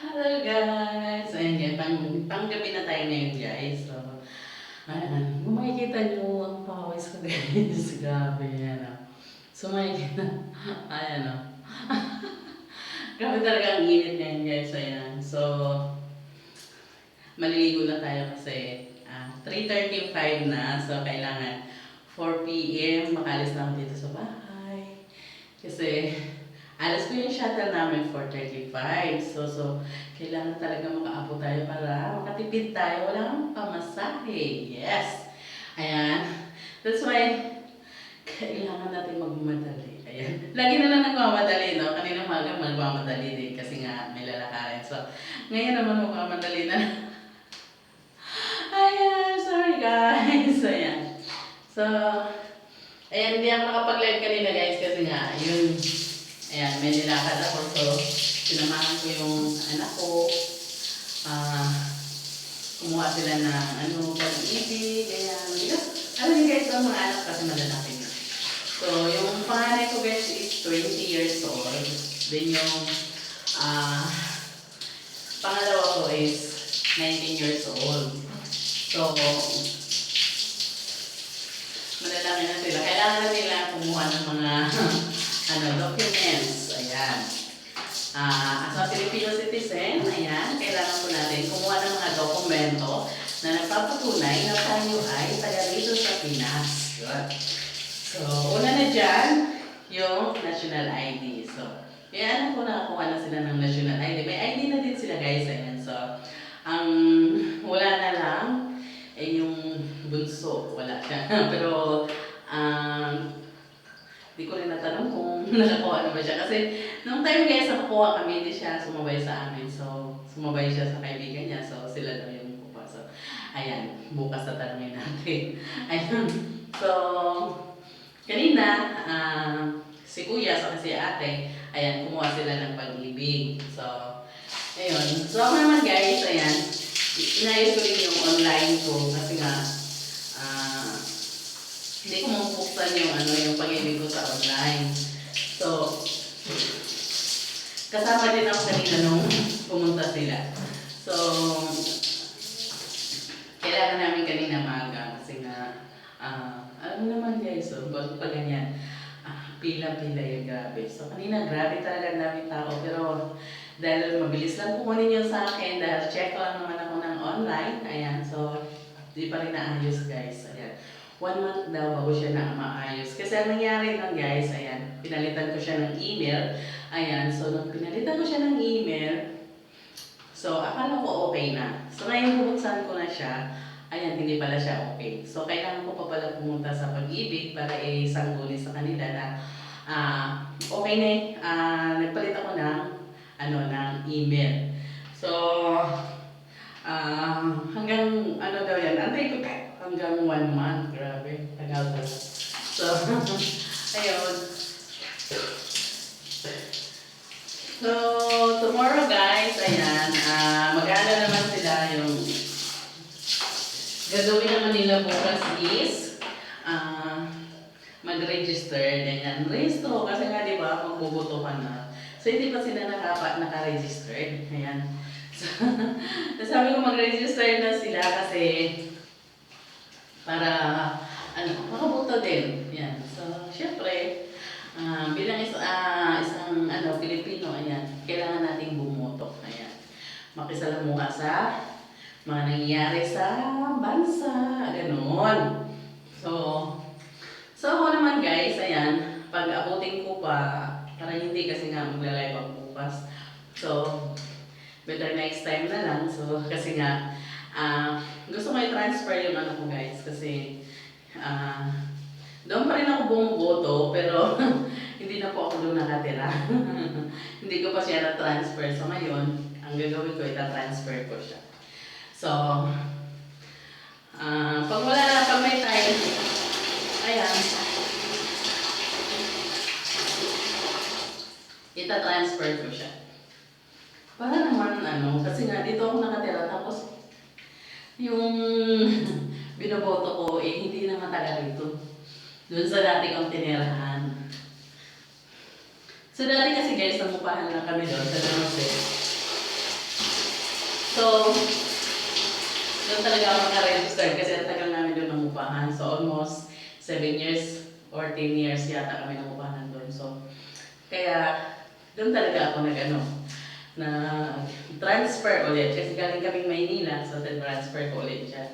Hello guys! Ayan guys, pang, panggabi na tayo ngayon guys. So, ayan, kung makikita nyo ang pawis ko guys. Grabe yan ah. So makikita, ayan ah. Grabe talaga ang init ngayon guys. Ayan. So, maliligo na tayo kasi ah, 3.35 na. So, kailangan 4 p.m. makalis na ako dito sa bahay. Kasi, alas ko yung shuttle namin 4.35. So, so, kailangan talaga makaabot tayo para makatipid tayo. Wala kang pamasahe. Yes! Ayan. That's why, kailangan natin magmamadali. Ayan. Lagi na lang nagmamadali, no? Kanina maga magmamadali din kasi nga may lalakarin. So, ngayon naman magmamadali na. Ayan, sorry guys. Ayan. So, ayan, hindi ako nakapag-live kanina guys kasi nga, yun, ayan, may nilakad ako. So, sinamahan ko yung anak ko. Ah, kumuha sila ng ano, pag-ibig, ayan. Yes. Alam niyo guys, ang mga anak kasi malalaki na. So, yung panganay ko guys is 20 years old. Then yung ah pangalawa ko is 19 years old. So, malalaki na sila. Kailangan na nila kumuha ng mga ano, documents. Ayan. Ah, as a Filipino citizen, ayan, kailangan po natin kumuha ng mga dokumento na nagpapatunay na tayo ay taga rito sa Pinas. Yun. So, una na dyan, yung national ID. So, may alam ko nakakuha na sila ng national ID. May ID na din sila guys. Ayan. So, ang wala na lang ay yung bunso. Wala siya. Pero, um, di ko rin natanong kung nakakuha na ba siya. Kasi, nung time guys, nakakuha kami, hindi siya sumabay sa amin. So, sumabay siya sa kaibigan niya. So, sila daw yung kukuha. So, ayan. Bukas na tanongin natin. Ayan. So, kanina, ah, si kuya sa si ate, ayan, kumuha sila ng pag-ibig. So, ayun. So, ako naman guys, ayan, inayos ko rin yung online ko kasi nga, ah, hindi ko mabuksan yung ano, yung pag-ibig ko sa online. So, kasama din ako kanina nung pumunta sila. So, kailangan namin kanina maaga kasi nga, ah, alam mo naman guys, so, pag, pag ganyan, ah, pila-pila yung grabe. So, kanina grabe talaga ang daming tao, pero dahil mabilis lang kukunin yun sa akin, dahil check lang naman ako ng online, ayan, so, di pa rin naayos guys, ayan. One month daw bago siya na maayos. Kasi ang nangyari lang guys, ayan, pinalitan ko siya ng email, ayan, so nung pinalitan ko siya ng email, So, akala ko okay na. So, ngayon bubuksan ko na siya. Ayan, hindi pala siya okay. So, kailangan ko pa pala pumunta sa pag-ibig para isangguni sa kanila na ah, okay na eh. Ah, nagpalit ako ng, ano, ng email. So, ah, hanggang, ano daw yan, antay ko. Hanggang one month. Grabe, tagal pala. So, ayun. So, tomorrow guys, ayan, ah mag-aala naman sila yung gagawin naman nila bukas is ah mag-register, ganyan. Rehistro, kasi nga di ba, magbubutuhan na. So, hindi pa sila nakapa, naka-register. Ayan. So, sabi ko mag-register na sila kasi para ano, makabuto din. Yan. So, syempre, Ah, bilang is, ah, isang ano, Pilipino, ayan, kailangan nating bumoto. Ayan. Makisalamuha sa mga nangyayari sa bansa, ganoon. So, so ako naman guys, ayan, pag abutin ko pa, para hindi kasi nga magla-live ako bukas. So, better next time na lang. So, kasi nga, ah, gusto ko i-transfer yung ano ko guys, kasi, ah, doon pa rin ako bumuboto, pero hindi na po ako doon nakatira. hindi ko pa siya na-transfer. So ngayon, ang gagawin ko, ita-transfer ko siya. So, ah pag wala na, pag may time, ayan, ita-transfer ko siya. Para naman, ano, kasi nga dito ako nakatira, tapos yung binoboto ko, eh, hindi na matagal ito. Doon sa dati kong tinirahan. So dati kasi guys, namupahan lang kami doon sa San Jose. So, doon talaga ako naka-register kasi ang tagal namin doon nangupahan. So, almost 7 years or 10 years yata kami nangupahan doon. So, kaya doon talaga ako nag-ano, na transfer ulit. Kasi galing kaming Maynila, so transfer ko ulit dyan.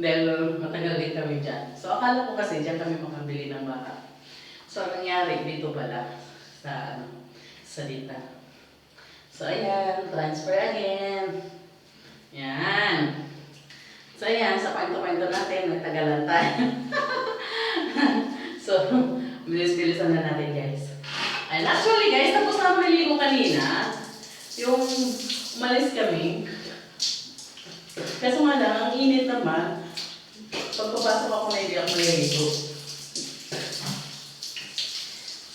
Dahil matagal din kami dyan. So, akala ko kasi dyan kami makabili ng baka. So, ang nangyari dito pala sa, ano, sa dita. So, ayan, transfer again. Yan. So, ayan, sa kwento-kwento natin, nagtagalan tayo. so, bilis-bilisan na natin, guys. And actually, guys, tapos na ako naligo kanina. Yung umalis kami. Kaso nga lang, ang init naman. Pagpapasok ako na hindi ako naliligo.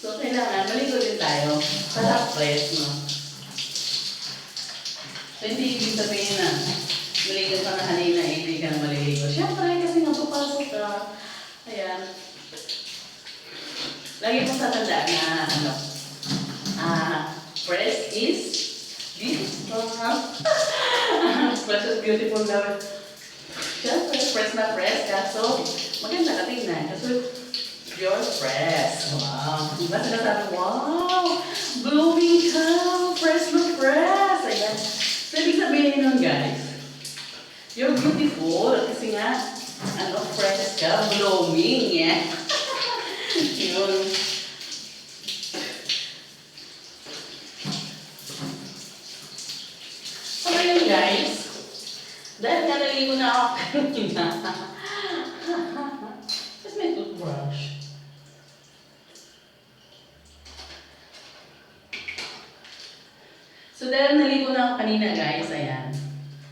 So, kailangan maligo din tayo para fresh, no? So, hindi ibig sabihin na maligo ka na kanina, hindi ka na maliligo. Siyempre, kasi nga papasok ka. Ayan. Lagi mong tatandaan na, ano, ah, fresh is this. fresh is beautiful daw. Siyempre, fresh na fresh ka. So, maganda ka tingnan. Kasi, you're fresh. Wow. Diba sinasabi, wow, glowing ka, fresh na fresh. Ayan. So, ibig sabihin nun, guys, you're beautiful. Kasi nga, ano, fresh ka, glowing, yeah. Yun. So, ngayon, guys, nga naligo na ako kanina, Tapos may toothbrush. So dahil naligo na ako kanina guys, ayan.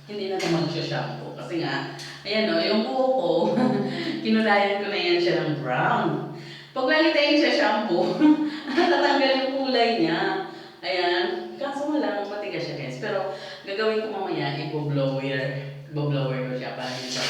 Hindi na ito mag-shampoo. Kasi nga, ayan o, yung buho ko, kinulayan ko na yan siya ng brown. Pag lagi tayong siya shampoo, tatanggal yung kulay niya. Ayan. Kaso lang, matigas siya guys. Pero gagawin ko mamaya, i-blower. I-blower ko siya para hindi siya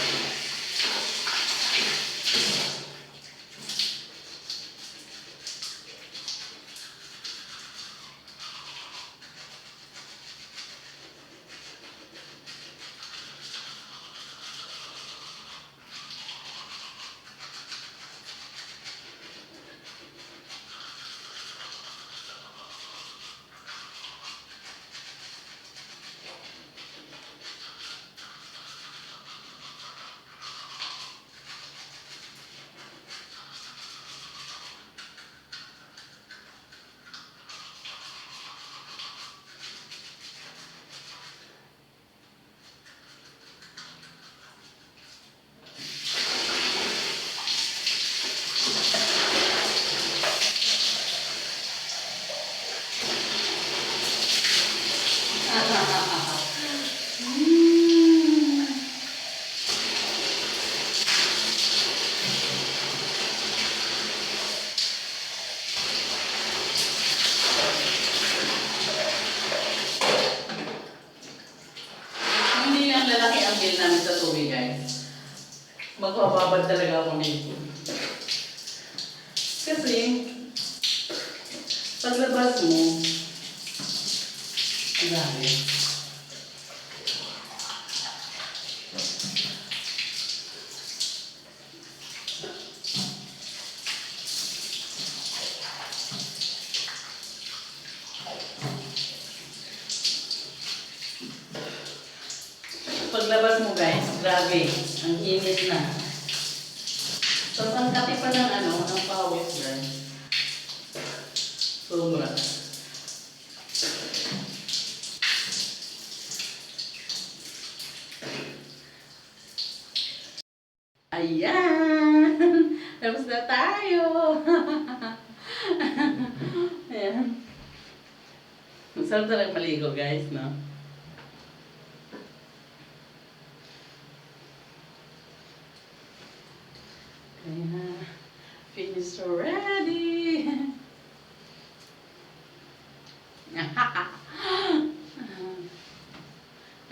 Hindi lang lalaki ang bill namin sa tubig, guys. Magbababad talaga nito. Kasi, paglabas mo, ang dami. Paglabas mo guys, grabe, ang init na. Tapos ang pa ng ano, ng pawis guys. Sobra. Ayan! Tapos na tayo! Ayan. Masarap talaga maligo guys, no? Kaya, finished already.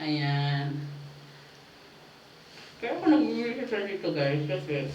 Ayan. Kaya ako nag-iisip dito guys kasi